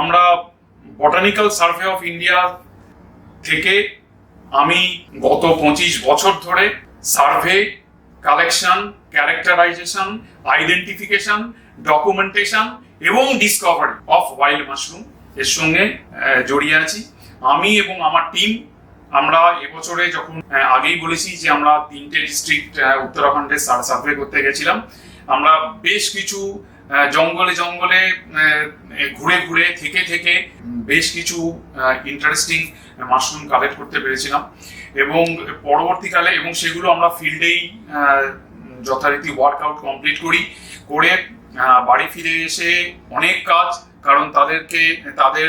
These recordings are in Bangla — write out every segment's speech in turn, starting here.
আমরা বটানিক্যাল সার্ভে অফ ইন্ডিয়া থেকে আমি গত পঁচিশ বছর ধরে survey collection characterization identification documentation এবং ডিসকভারি অফ ওয়াইল্ড মাশরুম এর সঙ্গে জড়িয়ে আছি। আমি এবং আমার টিম আমরা এবছরে যখন আগেই বলেছি যে আমরা তিনটে ডিস্ট্রিক্ট উত্তরাখণ্ডে সার্ভে করতে গেছিলাম, আমরা বেশ কিছু জঙ্গলে জঙ্গলে ঘুরে ঘুরে, থেকে থেকে বেশ কিছু ইন্টারেস্টিং মাশরুম কালেক্ট করতে পেরেছিলাম। এবং পরবর্তীকালে, এবং সেগুলো আমরা ফিল্ডেই যথারীতি ওয়ার্কআউট কমপ্লিট করি, করে বাড়ি ফিরে এসে অনেক কাজ, কারণ তাদেরকে, তাদের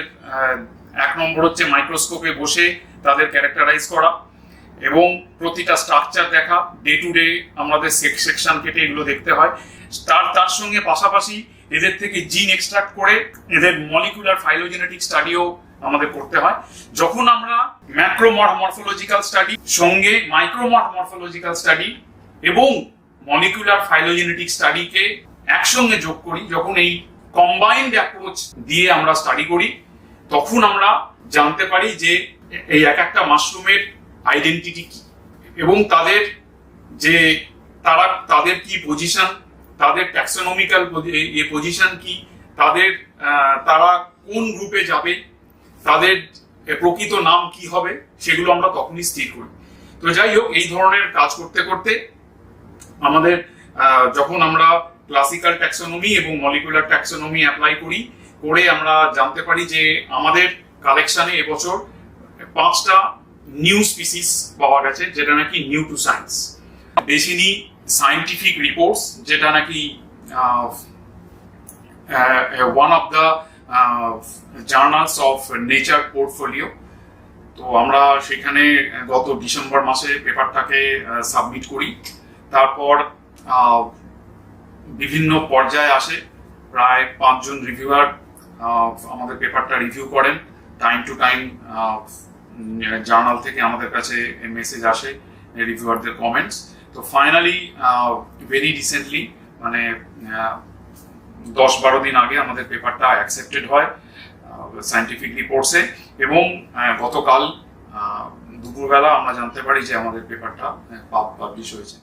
এক নম্বর হচ্ছে মাইক্রোস্কোপে বসে তাদের ক্যারেক্টারাইজ করা। এবং প্রতিটা স্ট্রাকচার দেখা ডে টু ডে আমাদের সেকশন কেটে এগুলো দেখতে হয়। তার তার সঙ্গে পাশাপাশি এদের থেকে জিন এক্সট্রাক্ট করে এদের মলিকুলার ফাইলোজেনেটিক স্টাডিও আমাদের করতে হয়। যখন আমরা ম্যাক্রো মরফোলজিক্যাল স্টাডি সঙ্গে মাইক্রো মরফোলজিক্যাল স্টাডি এবং মলিকুলার ফাইলোজেনেটিক স্টাডিকে একসঙ্গে যোগ করি, যখন এই কম্বাইন্ড অ্যাপ্রোচ দিয়ে আমরা স্টাডি করি, তখন আমরা জানতে পারি যে এই এক একটা মাশরুমের আইডেন্টিটি কি? এবং তাদের যে তারা, তাদের কি পজিশন তাদের ট্যাক্সোনমিক্যাল এ পজিশন কি? তাদের তারা কোন গ্রুপে যাবে? তাদের প্রকৃত নাম কি হবে? সেগুলো আমরা তখনই স্থির করি। তো যাই হোক, এই ধরনের কাজ করতে করতে আমাদের যখন আমরা ক্লাসিক্যাল ট্যাক্সোনমি এবং মলিকুলার ট্যাক্সোনমি অ্যাপ্লাই করি, করে আমরা জানতে পারি যে আমাদের কালেকশনে এবছর পাঁচটা নিউ স্পিসিস পাওয়া গেছে, যেটা নাকি নিউ টু সায়েন্স বেসিনি সায়েন্টিফিক রিপোর্টস যেটা নাকি one of the journals of nature portfolio তো আমরা সেখানে গত ডিসেম্বর মাসে পেপারটাকে সাবমিট করি। তারপর বিভিন্ন পর্যায়ে আসে। প্রায় পাঁচজন রিভিউয়ার আমাদের পেপারটা রিভিউ করেন। টাইম টু টাইম জার্নাল থেকে আমাদের কাছে মেসেজ আসে রিভিউয়ারদের কমেন্টস তো ফাইনালি ভেরি রিসেন্টলি মানে দশ বারো দিন আগে আমাদের পেপারটা অ্যাকসেপ্টেড হয় সায়েন্টিফিক রিপোর্টসে এবং গতকাল দুপুরবেলা আমরা জানতে পারি যে আমাদের পেপারটা পাবলিশ হয়েছে।